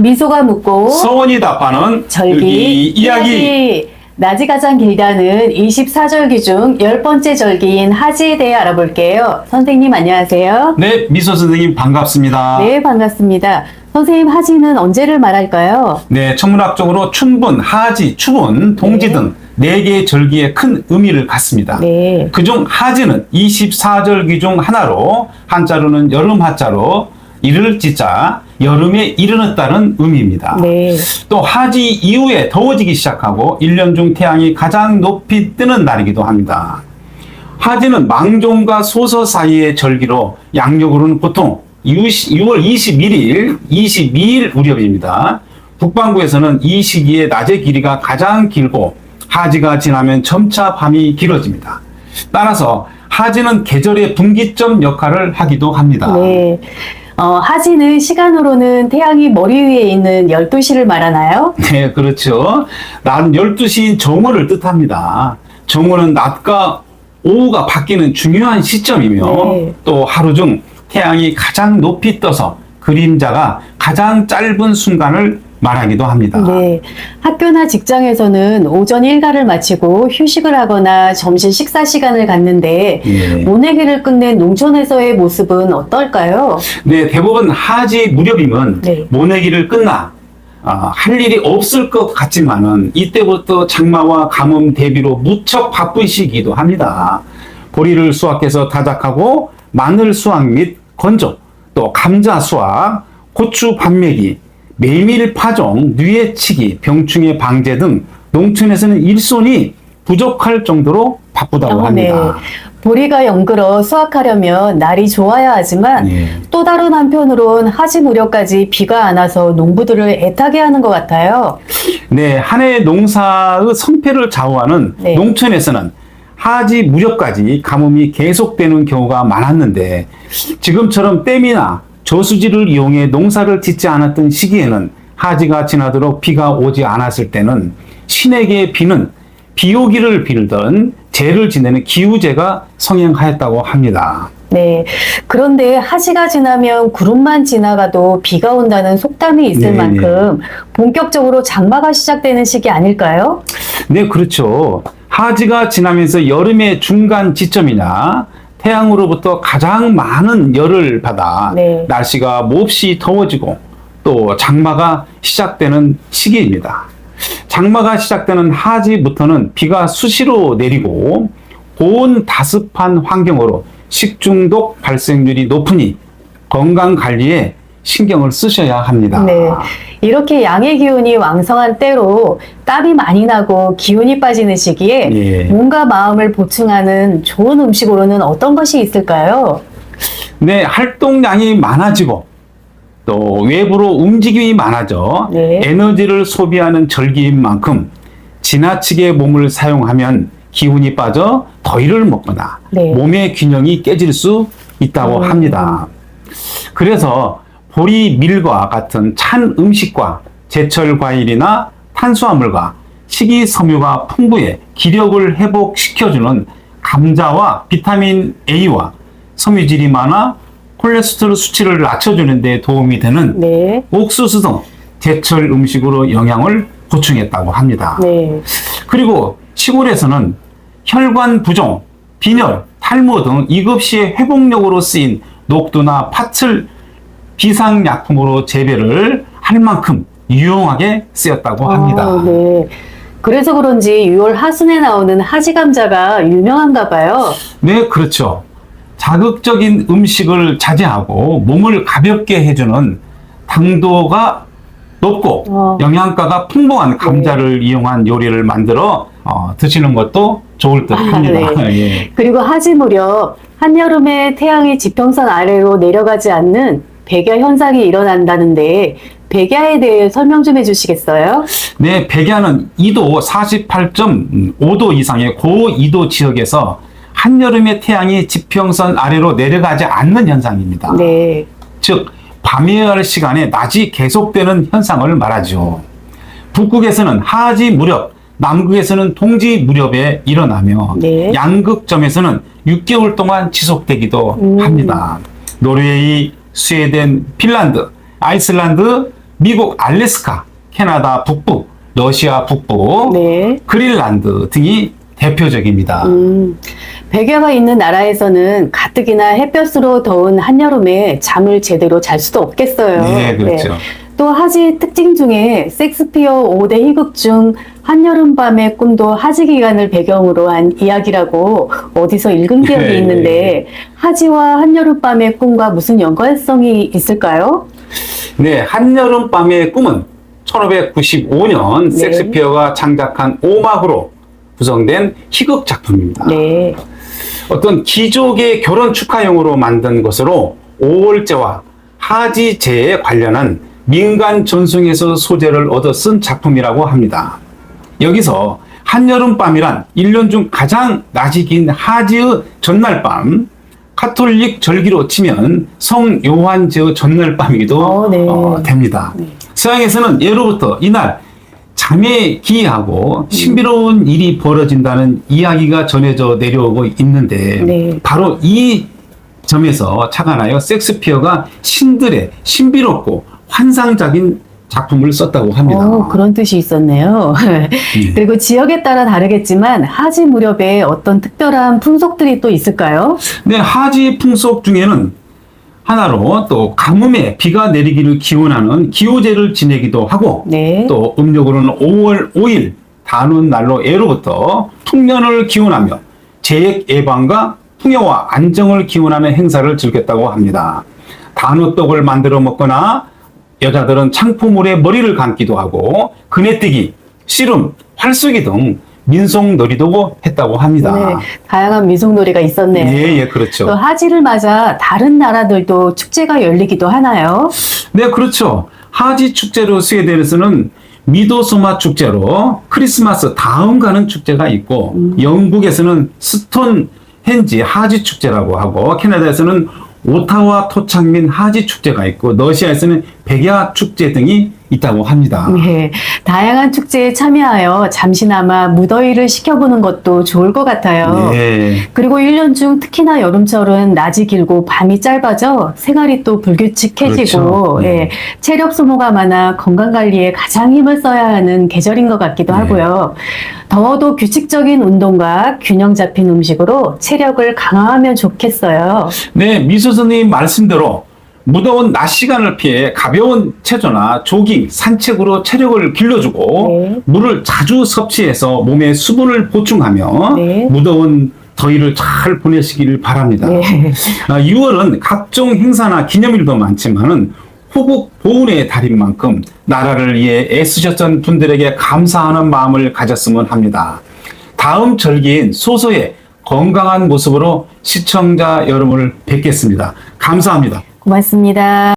미소가 묻고 소원이 답하는 절기 이야기. 낮이 가장 길다는 24절기 중 열 번째 절기인 하지에 대해 알아볼게요. 선생님 안녕하세요. 네, 미소 선생님 반갑습니다. 네, 반갑습니다. 선생님 하지는 언제를 말할까요? 네, 천문학적으로 춘분, 하지, 추분, 동지 네. 등 네 개의 절기에 큰 의미를 갖습니다. 네. 그중 하지는 24절기 중 하나로 한자로는 여름 하자로 이를 지자 여름에 이르렀다는 의미입니다. 네. 또 하지 이후에 더워지기 시작하고 1년 중 태양이 가장 높이 뜨는 날이기도 합니다. 하지는 망종과 소서 사이의 절기로 양력으로는 보통 6월 21일, 22일 무렵입니다. 북반구에서는 이 시기에 낮의 길이가 가장 길고 하지가 지나면 점차 밤이 길어집니다. 따라서 하지는 계절의 분기점 역할을 하기도 합니다. 네. 어, 하지는 시간으로는 태양이 머리 위에 있는 12시를 말하나요? 네, 그렇죠. 낮 12시인 정오를 뜻합니다. 정오는 낮과 오후가 바뀌는 중요한 시점이며 네. 또 하루 중 태양이 가장 높이 떠서 그림자가 가장 짧은 순간을 말하기도 합니다. 네. 학교나 직장에서는 오전 일과를 마치고 휴식을 하거나 점심 식사 시간을 갖는데 예. 모내기를 끝낸 농촌에서의 모습은 어떨까요? 네, 대부분 하지 무렵이면 네. 모내기를 끝나 아, 할 일이 없을 것 같지만은 이때부터 장마와 가뭄 대비로 무척 바쁜 시기이기도 합니다. 보리를 수확해서 타작하고 마늘 수확 및 건조, 또 감자 수확, 고추 판매기, 메밀 파종, 뉘에치기, 병충해 방제 등 농촌에서는 일손이 부족할 정도로 바쁘다고 어, 합니다. 보리가 연글어 수확하려면 날이 좋아야 하지만 예. 또 다른 한편으론 하지 무렵까지 비가 안 와서 농부들을 애타게 하는 것 같아요. 네, 한해 농사의 성패를 좌우하는 네. 농촌에서는 하지 무렵까지 가뭄이 계속되는 경우가 많았는데 지금처럼 댐이나 저수지를 이용해 농사를 짓지 않았던 시기에는 하지가 지나도록 비가 오지 않았을 때는 신에게 비는 비오기를 빌던 제를 지내는 기우제가 성행하였다고 합니다. 네. 그런데 하지가 지나면 구름만 지나가도 비가 온다는 속담이 있을 네, 만큼 본격적으로 장마가 시작되는 시기 아닐까요? 네, 그렇죠. 하지가 지나면서 여름의 중간 지점이나 태양으로부터 가장 많은 열을 받아 네. 날씨가 몹시 더워지고 또 장마가 시작되는 시기입니다. 장마가 시작되는 하지부터는 비가 수시로 내리고 고온 다습한 환경으로 식중독 발생률이 높으니 건강 관리에 신경을 쓰셔야 합니다. 네. 이렇게 양의 기운이 왕성한 때로 땀이 많이 나고 기운이 빠지는 시기에 예. 몸과 마음을 보충하는 좋은 음식으로는 어떤 것이 있을까요? 네, 활동량이 많아지고 또 외부로 움직임이 많아져 네. 에너지를 소비하는 절기인 만큼 지나치게 몸을 사용하면 기운이 빠져 더위를 먹거나 네. 몸의 균형이 깨질 수 있다고 음. 합니다. 그래서 보리 밀과 같은 찬 음식과 제철 과일이나 탄수화물과 식이섬유가 풍부해 기력을 회복시켜주는 감자와 비타민 A와 섬유질이 많아 콜레스테롤 수치를 낮춰주는 데 도움이 되는 네. 옥수수 등 제철 음식으로 영양을 보충했다고 합니다. 네. 그리고 시골에서는 혈관 부종, 빈혈, 탈모 등 이급시의 회복력으로 쓰인 녹두나 팥을 비상약품으로 재배를 할 만큼 유용하게 쓰였다고 합니다. 아, 네. 그래서 그런지 6월 하순에 나오는 하지 감자가 유명한가 봐요. 네, 그렇죠. 자극적인 음식을 자제하고 몸을 가볍게 해주는 당도가 높고 어. 영양가가 풍부한 감자를 이용한 요리를 만들어 어, 드시는 것도 좋을 듯 합니다. 아, 예. 그리고 하지 무렵 한여름에 태양이 지평선 아래로 내려가지 않는 백야 현상이 일어난다는데 백야에 대해 설명 좀 해주시겠어요? 네, 백야는 2도 48.5도 이상의 고緯도 지역에서 한여름에 태양이 지평선 아래로 내려가지 않는 현상입니다. 네. 즉 밤이어야 할 시간에 낮이 계속되는 현상을 말하죠. 북극에서는 하지 무렵, 남극에서는 동지 무렵에 일어나며 네. 양극점에서는 6개월 동안 지속되기도 음. 합니다. 노르웨이, 스웨덴, 핀란드, 아이슬란드, 미국 알래스카, 캐나다 북부, 러시아 북부, 네. 그린란드 등이 대표적입니다. 음, 백야가 있는 나라에서는 가뜩이나 햇볕으로 더운 한여름에 잠을 제대로 잘 수도 없겠어요. 네, 그렇죠. 또 하지 특징 중에 섹스피어 5대 희극 중 한여름밤의 꿈도 하지 기간을 배경으로 한 이야기라고 어디서 읽은 기억이 네. 있는데 하지와 한여름밤의 꿈과 무슨 연관성이 있을까요? 네, 한여름 밤의 꿈은 1595년 네. 섹스피어가 창작한 오막으로 구성된 희극 작품입니다. 네. 어떤 귀족의 결혼 축하용으로 만든 것으로 오월제와 하지제에 관련한 민간 전송에서 소재를 얻어 쓴 작품이라고 합니다. 여기서 한여름밤이란 1년 중 가장 낮이 긴 하지의 전날밤, 카톨릭 절기로 치면 성 요한제의 전날밤이기도 어, 네. 어, 됩니다. 서양에서는 예로부터 이날 잠에 기이하고 신비로운 일이 벌어진다는 이야기가 전해져 내려오고 있는데 네. 바로 이 점에서 착안하여 섹스피어가 신들의 신비롭고 환상적인 작품을 썼다고 합니다. 어, 그런 뜻이 있었네요. 네. 그리고 지역에 따라 다르겠지만 하지 무렵에 어떤 특별한 풍속들이 또 있을까요? 네, 하지 풍속 중에는 하나로 또 가뭄에 비가 내리기를 기원하는 기호제를 지내기도 하고 네. 또 음력으로는 5월 5일 단원 날로 예로부터 풍년을 기원하며 재해 예방과 풍요와 안정을 기원하는 행사를 즐겼다고 합니다. 단호떡을 만들어 먹거나 여자들은 창포물에 머리를 감기도 하고 그네뜨기, 씨름, 활쏘기 등 민속 놀이도 했다고 합니다. 네, 다양한 미속놀이가 있었네요. 예, 예, 그렇죠. 또 하지를 맞아 다른 나라들도 축제가 열리기도 하나요? 네, 그렇죠. 하지 축제로 스웨덴에서는 미도소마 축제로 크리스마스 다음 가는 축제가 있고 영국에서는 스톤 헨지 하지 축제라고 하고 캐나다에서는 오타와 토착민 하지 축제가 있고 러시아에서는 백야 축제 등이 있다고 합니다. 네, 다양한 축제에 참여하여 잠시나마 무더위를 식혀보는 것도 좋을 것 같아요. 네. 그리고 1년 중 특히나 여름철은 낮이 길고 밤이 짧아져 생활이 또 불규칙해지고 그렇죠. 네. 예, 체력 소모가 많아 건강 관리에 가장 힘을 써야 하는 계절인 것 같기도 네. 하고요. 더워도 규칙적인 운동과 균형 잡힌 음식으로 체력을 강화하면 좋겠어요. 네, 미수 선생님 말씀대로 무더운 낮 시간을 피해 가벼운 체조나 조깅, 산책으로 체력을 길러주고 네. 물을 자주 섭취해서 몸에 수분을 보충하며 네. 무더운 더위를 잘 보내시길 바랍니다. 네. 아, 6월은 각종 행사나 기념일도 많지만은 호국 보훈의 달인 만큼 나라를 위해 애쓰셨던 분들에게 감사하는 마음을 가졌으면 합니다. 다음 절기인 소소의 건강한 모습으로 시청자 여러분을 뵙겠습니다. 감사합니다. 고맙습니다.